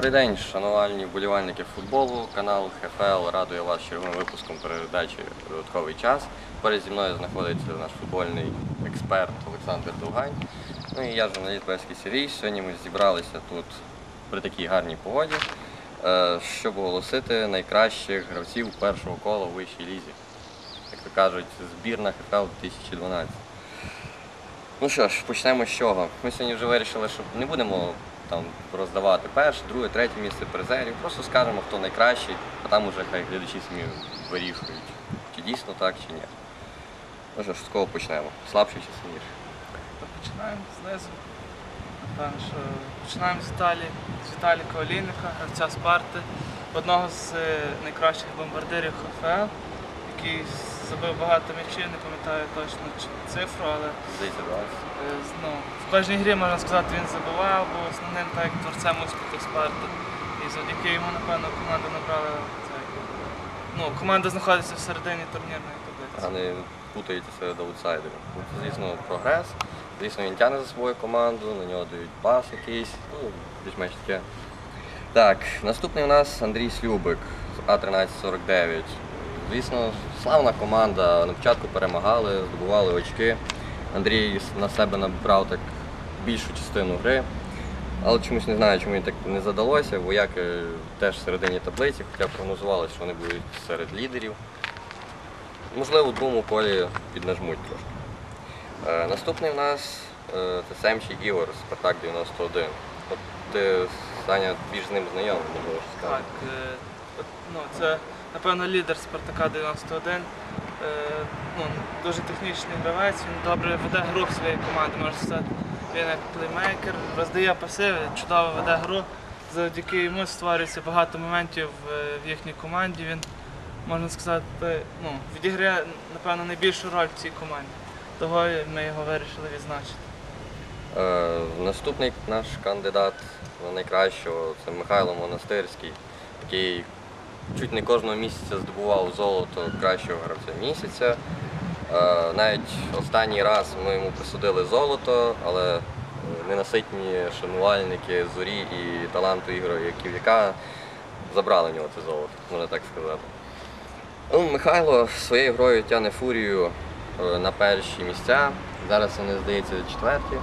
Добрий день, шанувальні вболівальники футболу. Канал ХФЛ радує вас черговим випуском передачі Додатковий час. Поряд зі мною знаходиться наш футбольний експерт Олександр Довгань. Ну і я журналіст Беський Сергій. Сьогодні ми зібралися тут при такій гарній погоді, е, щоб оголосити найкращих гравців першого кола у вищій лізі. Як то кажуть, збірна ХФЛ 2012. Ну що ж, почнемо з чого. Ми сьогодні вже вирішили, що не будемо там роздавати перше, друге, третє місце призерів. Просто скажемо, хто найкращий, а там уже хай глядачі самі вирішують, чи дійсно так, чи ні. Ну що ж, з кого почнемо? Слабший чи сильніший? Починаємо знизу. Починаємо з Італії, з Віталіка Олійника, гравця Спарти, одного з е, найкращих бомбардирів ХФЛ, який забив багато м'ячів, не пам'ятаю точно цифру, але е, ну, в кожній грі можна сказати, він забивав, був основним так як творцем успіху Спарти. І завдяки йому, напевно, команда набрала цей. Ну, команда знаходиться в середині турнірної таблиці. А не путаєте серед аутсайдерів. Звісно, прогрес. Звісно, він тягне за свою команду, на нього дають пас якийсь, ну, більш-менш таке. Так, наступний у нас Андрій Слюбик з А1349. Звісно, славна команда. На початку перемагали, здобували очки. Андрій на себе набрав так більшу частину гри. Але чомусь не знаю, чому їм так не задалося. Вояки теж в середині таблиці, хоча прогнозувалося, що вони будуть серед лідерів. Можливо, у другому колі піднажмуть трошки. Е, наступний у нас е, це Семчий Ігор, Спартак 91. От ти, Саня, більш з ним знайомий, можливо, що Так, е, ну, це, напевно, лідер Спартака 91. Е, ну, дуже технічний гравець, він добре веде гру в своїй команді, можна сказати. Він як плеймейкер, роздає паси, чудово веде гру. Завдяки йому створюється багато моментів е, в їхній команді. Він, можна сказати, ну, відіграє, напевно, найбільшу роль в цій команді. Того ми його вирішили відзначити. Е, наступний наш кандидат на найкращого це Михайло Монастирський, який чуть не кожного місяця здобував золото кращого гравця місяця. Е, навіть останній раз ми йому присудили золото, але е, ненаситні шанувальники зорі і таланту Ігоря Яків'яка забрали в нього це золото, можна так сказати. Ну, Михайло своєю грою тягне фурію е, на перші місця. Зараз вони, здається, четверті.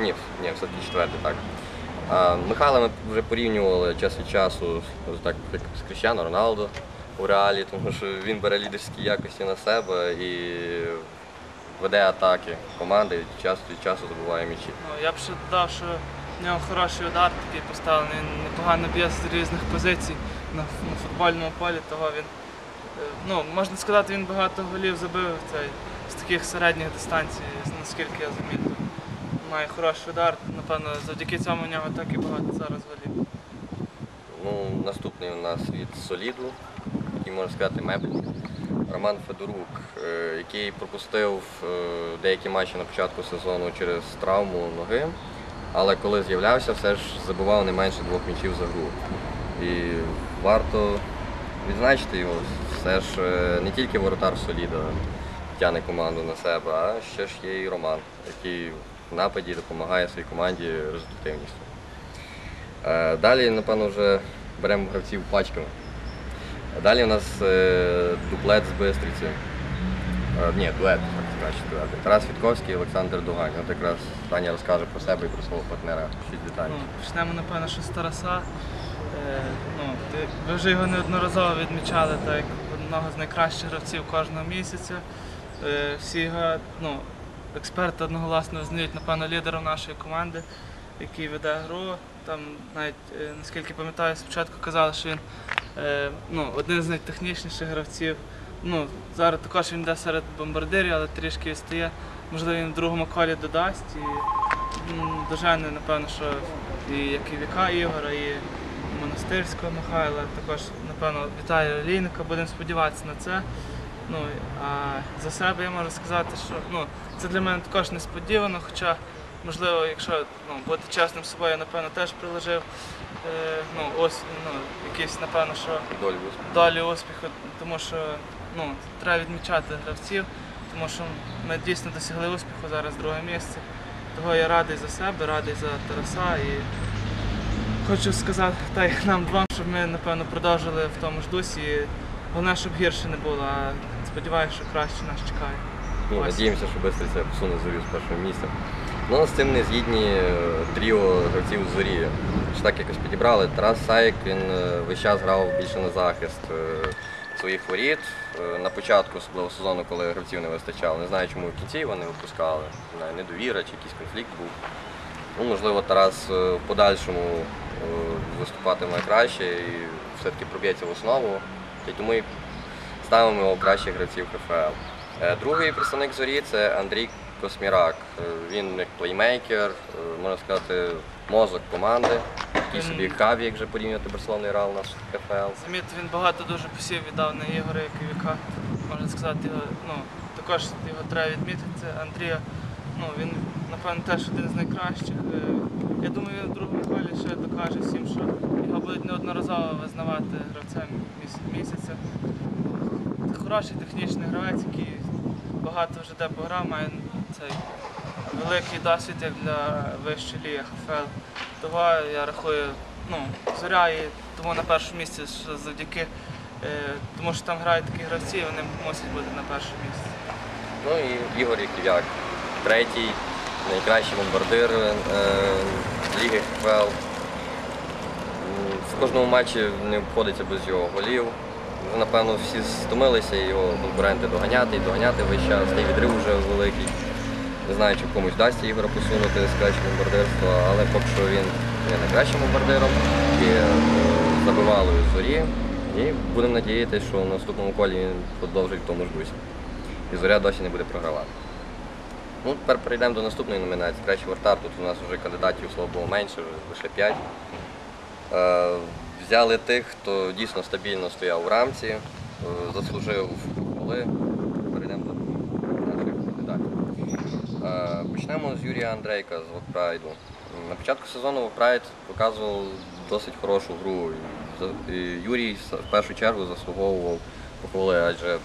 Ні, ні, все-таки четвертий, так. Михайла ми вже порівнювали час від часу так, з Кріщано Роналдо у реалі, тому що він бере лідерські якості на себе і веде атаки команди, і час від часу забуває м'ячі. Ну, я б ще додав, що в нього хороший удар такий поставлений, непогано б'є з різних позицій на, на футбольному полі, того він, е, ну, можна сказати, він багато голів забив цей, з таких середніх дистанцій, наскільки я замітив. Має хороший удар, напевно, завдяки цьому в нього так і багато зараз голів. Ну, наступний у нас від Соліду, який можна сказати мебель. Роман Федорук, е, який пропустив е, деякі матчі на початку сезону через травму ноги, але коли з'являвся, все ж забивав не менше двох м'ячів за гру. І варто відзначити його. Все ж е, не тільки воротар Соліда тягне команду на себе, а ще ж є і Роман, який нападі допомагає своїй команді результативністю. Е, Далі, напевно, вже беремо гравців пачками. Далі у нас е, дуплет з Бистриці. Е, ні, дует, так краще сказати. Тарас Вітковський і Олександр Дугань. От якраз Таня розкаже про себе і про свого партнера. Щось деталі. Ну, почнемо, напевно, що з Тараса. Е, ну, ти- ви вже його неодноразово відмічали так, як одного з найкращих гравців кожного місяця. Е, всі його ну, експерти одноголосно визнають, напевно, лідером нашої команди, який веде гру. Там навіть, е, наскільки пам'ятаю, спочатку казали, що він е, ну, один з найтехнічніших гравців. Ну, зараз також він йде серед бомбардирів, але трішки відстає. Можливо, він в другому колі додасть. І, Дожене, напевно, що і як і Віка Ігора, і Монастирського Михайла, також, напевно, Віталія Олійника, будемо сподіватися на це. Ну, а за себе я можу сказати, що ну, це для мене також несподівано, хоча, можливо, якщо ну, бути чесним з собою, я напевно теж приложив е, ну, ось, ну, якийсь, напевно, що Долі успіху. долі успіху, тому що ну, треба відмічати гравців, тому що ми дійсно досягли успіху зараз друге місце. Того я радий за себе, радий за Тараса і хочу сказати так, як нам двом, щоб ми напевно продовжили в тому ж дусі. Головне, щоб гірше не було, а сподіваюся, що краще нас чекає. Ну, Ось. надіємося, що Бистриця посуне зорю з першого місця. Ну, з цим не згідні е, тріо гравців зорі. Що так якось підібрали. Тарас Саєк він е, весь час грав більше на захист е, своїх воріт. На початку, особливо сезону, коли гравців не вистачало. Не знаю, чому в кінці його не випускали. Не знаю, недовіра чи якийсь конфлікт був. Ну, можливо, Тарас в подальшому виступатиме краще і все-таки проб'ється в основу. Тому і ставимо його в кращих гравців ХФЛ. Е, Другий представник зорі це Андрій Космірак. Е, Він як плеймейкер, е, можна сказати, мозок команди. Такий собі хаві, як вже порівняти Барселони грав наш ХФЛ. Заміт він багато дуже посів віддав на ігори, як і віка. Можна сказати, його, ну, також його треба відмітити. Андрія, ну, він, напевно, теж один з найкращих. Я думаю, він в другому колі ще докаже всім, що його будуть неодноразово визнавати гравцем місяця. Хороший технічний гравець, який багато вже де пограв, має цей великий досвід як для вищої ліги ХФЛ. Того я рахую, ну, зоря і тому на першому місці що завдяки, е, тому що там грають такі гравці, вони мусять бути на першому місці. Ну і Ігор Яків'як, третій, найкращий бомбардир е, Ліги ХФЛ. В кожному матчі не обходиться без його голів. Вже, напевно, всі стомилися його конкуренти доганяти і доганяти весь час. Й відрив вже великий. Не знаю, чи комусь вдасться Ігора посунути з кращого бомбардирства, але поки що він є найкращим бомбардиром і е, забивалою зорі. І будемо надіятися, що в наступному колі він продовжить в тому ж дусі. І зоря досі не буде програвати. Ну, тепер перейдемо до наступної номінації. Кращий вратар. Тут у нас вже кандидатів слава Богу менше, лише 5. Е, взяли тих, хто дійсно стабільно стояв у рамці, е, заслужив голи. Перейдемо до наших кандидатів. Е, почнемо з Юрія Андрейка з Вокпрайду. На початку сезону Вокпрайд показував досить хорошу гру. Юрій в першу чергу заслуговував похвали, адже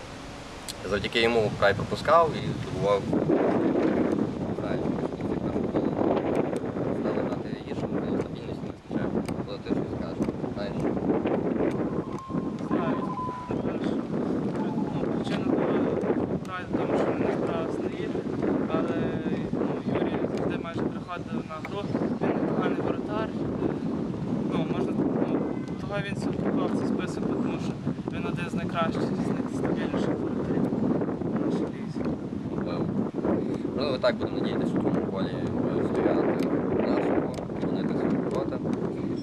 завдяки йому Вокпрайд пропускав і здобував не знаю, чому ці перші голи стали грати гірше, можливо, стабільності не вистачає. Але ти щось скажеш, знаєш. Знаю, напевно, що, ну, причина того грає в тому, що вони не збиралися на ігри, але ну, Юрій завжди майже приходив на гру, він непоганий воротар. е, Ну, можна, ну, того він сюди попав в цей список, тому що він один з найкращих, з найстабільніших воротарів в нашій лізі. Можливо. Можливо, так будемо надіятися, що в тому полі стояти нашого керівника свої ворота.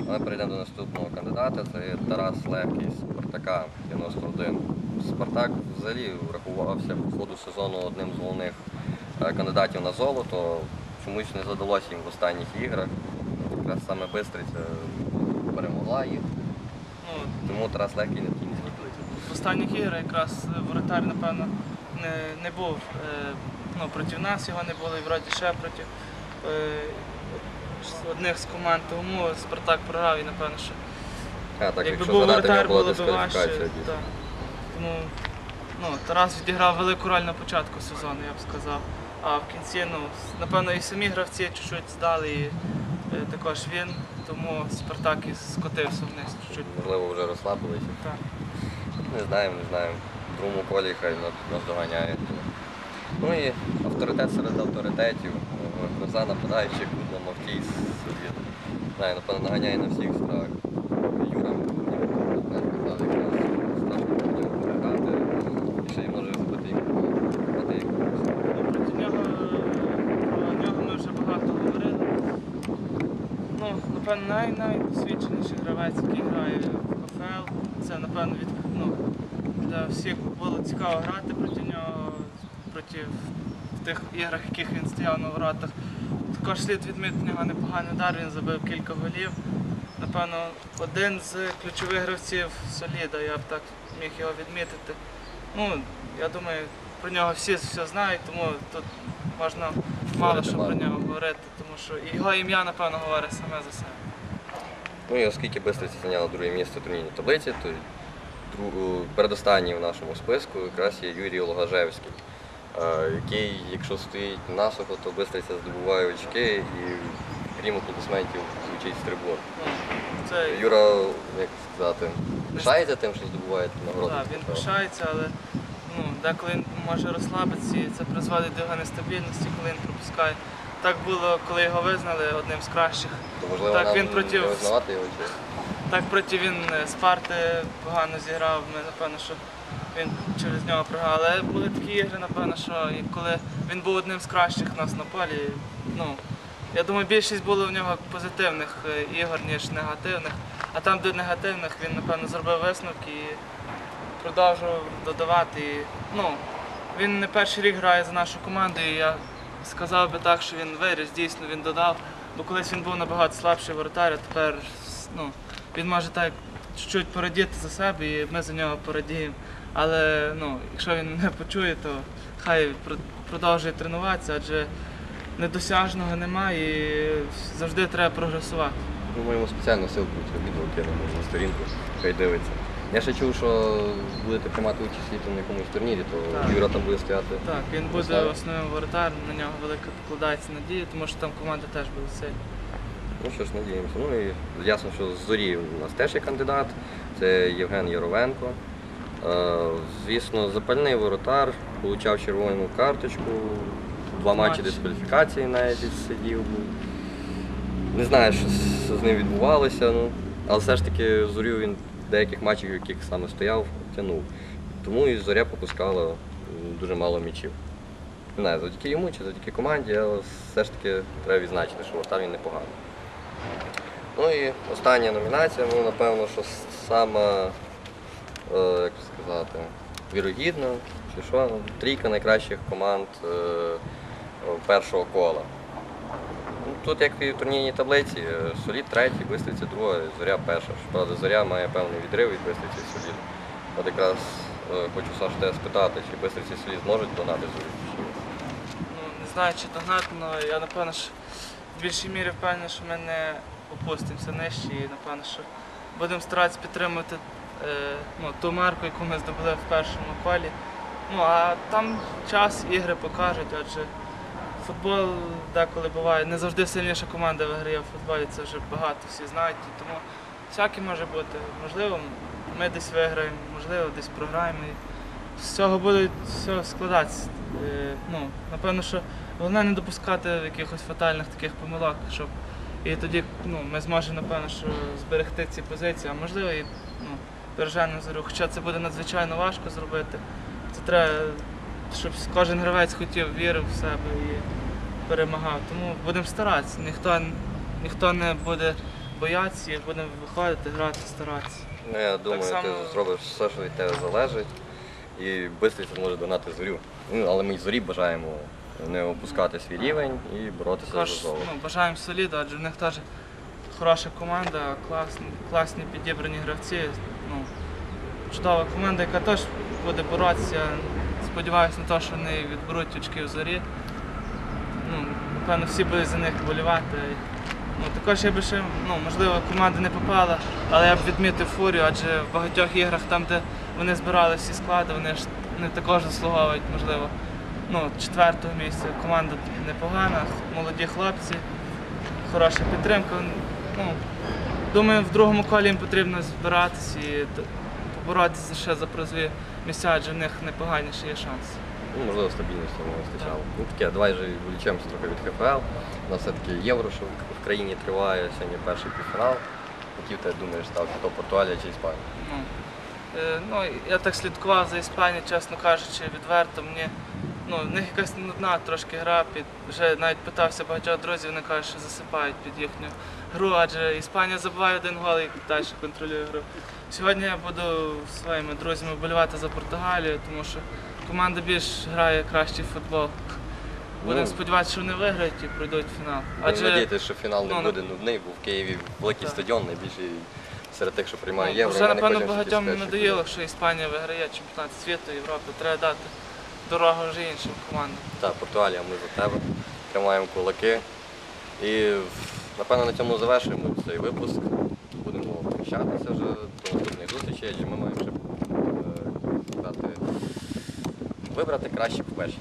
А Ми перейдемо до наступного кандидата. Це Тарас Легкий з Спартака 91. Спартак взагалі врахувався по ходу сезону одним з головних е, кандидатів на золото. Чомусь не задалося їм в останніх іграх. Якраз саме Бистриця перемогла їх. Ну, Тому Тарас Легкий на тій низькій позиції. в останніх іграх якраз воротар, напевно, не, не був е, ну, проти нас, його не було і вроді ще проти е, одних з команд. Тому Спартак програв і напевно, що А, так, якби був воротар, було б важче. Так. Тому ну, Тарас відіграв велику роль на початку сезону, я б сказав. А в кінці, ну, напевно, і самі гравці чуть-чуть здали, і е, також він, тому Спартак і скотився вниз чуть-чуть. Можливо, вже розслабилися. Так. Не знаємо, не знаємо. В другому колі хай нас, доганяє. Ну і авторитет серед авторитетів. Гроза нападаючий, Кудла Мавтій собі. Знаю, напевно, наганяє на всіх справах. Юра казав, якраз страшно грати. І ще й може забити якусь. Про нього ми вже багато говорили. Ну, напевно, най найдосвідченіший гравець, який грає в КФЛ. Це, напевно, від, ну, для всіх було цікаво грати проти нього, проти в тих іграх, в яких він стояв на воротах. Також слід відмітити нього непоганий удар, він забив кілька голів. Напевно, один з ключових гравців Соліда, я б так міг його відмітити. Ну, я думаю, про нього всі все знають, тому тут можна мало що про нього говорити, тому що його ім'я, напевно, говорить саме за себе. Ну і оскільки Бистриця зайняла друге місце в турнірній таблиці, то передостанній в нашому списку якраз є Юрій Логажевський, е, який, якщо стоїть насухо, то Бистриця здобуває очки і крім аплодисментів, звучить. Ну, це Юра, як сказати, пишається тим, що здобуває нагороду? Так, він пишається, але ну, деколи він може розслабитися і це призводить до його нестабільності, коли він пропускає. Так було, коли його визнали одним з кращих. То можливо Так, нам він проти- не визнавати його чи? Так проти він е, Спарти погано зіграв. Ми напевно, що він через нього програв. Але були такі ігри, напевно, що коли він був одним з кращих нас на полі. Ну, я думаю, більшість було в нього позитивних е, ігор, ніж негативних. А там, де негативних, він, напевно, зробив висновки і продовжував додавати. І, ну, він не перший рік грає за нашу команду, і я сказав би так, що він виріс, дійсно він додав. Бо колись він був набагато слабший воротар, а тепер ну, він може так чуть-чуть порадіти за себе, і ми за нього порадіємо. Але ну, якщо він не почує, то хай продовжує тренуватися, адже недосяжного немає і завжди треба прогресувати. Ми йому спеціально ссылку цю відео кинемо на сторінку, хай дивиться. Я ще чув, що будете приймати участь там на якомусь турнірі, то Так. Юра там буде стояти. Так, він буде основним воротарем, на нього велика покладається надія, тому що там команда теж буде сильна. Ну що ж, надіємося. Ну і ясно, що з зорі у нас теж є кандидат, це Євген Яровенко. Е, Звісно, запальний воротар, получав червону карточку, два матчі дискваліфікації навіть сидів був. Не знаю, що з ним відбувалося, ну, але все ж таки зорю він деяких матчів, в яких саме стояв, тягнув. Тому і зоря попускала дуже мало м'ячів. Не знаю, завдяки йому чи завдяки команді, але все ж таки треба відзначити, що воротар він непоганий. Ну і остання номінація, ну напевно, що сама, е, як сказати, вірогідна, чи що, ну, трійка найкращих команд е, першого кола. Ну, Тут, як і в турнірній таблиці, е, Солід третій, Бистриця друга, Зоря перша. Щоправда, Зоря має певний відрив від Бистриці і Соліду. От якраз е, хочу Саш тебе спитати, чи Бистриці і Солід зможуть донати зорю? Ну, не знаю, чи догнати, але я напевно що в більшій мірі впевнений, що ми не опустимося нижче і напевно, що будемо старатися підтримувати е, ну, ту марку, яку ми здобули в першому колі. Ну а там час, ігри покажуть, адже футбол деколи буває. Не завжди сильніша команда виграє в футболі, це вже багато всі знають. Тому всяке може бути. Можливо, ми десь виграємо, можливо, десь програємо. І з цього буде все складатися. Е, ну, напевно, що головне не допускати якихось фатальних таких помилок, щоб і тоді ну, ми зможемо, напевно, що зберегти ці позиції, а можливо і ну, державну зорю. Хоча це буде надзвичайно важко зробити. Це треба, щоб кожен гравець хотів, вірив в себе і перемагав. Тому будемо старатися. Ніхто, ніхто не буде боятися, і будемо виходити, грати, старатися. Ну, я думаю, само- ти зробиш все, що від тебе залежить, і швидко зможе донати зорю. Ну, але ми й зорі бажаємо не опускати свій рівень і боротися Також за золото. ну, бажаємо соліду, адже в них теж хороша команда, класні, класні підібрані гравці. Ну, чудова команда, яка теж буде боротися. Сподіваюся на те, що вони відберуть очки в зорі. Ну, напевно, всі будуть за них болівати. Ну, також я би ще, ну, можливо, команда не попала, але я б відмітив фурію, адже в багатьох іграх, там, де вони збирали всі склади, вони ж не також заслуговують, можливо, ну, четвертого місця. Команда непогана, молоді хлопці, хороша підтримка. Ну, думаю, в другому колі їм потрібно збиратися і поборотися ще за призові місця, адже в них непоганіші є шанси. Ну, можливо, стабільності не вистачало. Ну таке, давай же відволічемося трохи від ХФЛ. У нас все-таки євро, що в країні триває, сьогодні перший півфінал. Які тебе думаєш ставки, то Португалія чи Іспанія? Ну, е, ну, я так слідкував за Іспанією, чесно кажучи, відверто. Мені ну, в них якась нудна трошки гра. Під, вже навіть питався багатьох друзів, вони кажуть, що засипають під їхню гру, адже Іспанія забиває один гол і далі контролює гру. Сьогодні я буду зі своїми друзями вболівати за Португалію, тому що команда більш грає кращий футбол. Будемо Ну, сподіватися, що вони виграють і пройдуть фінал. Адже... Надіятися, що фінал не ну, буде нудний, бо в Києві великий Так. стадіон, найбільший серед тих, що приймає Ну, євро. Вже, напевно, багатьом перші надоїло, що Іспанія виграє чемпіонат світу, Європи. Треба дати дорогу вже іншим командам. Так, Португалія, ми за тебе. Тримаємо кулаки. І напевно на цьому завершуємо цей випуск. Будемо прощатися вже до наступних зустрічей, адже ми маємо ще е, вибрати краще по першій.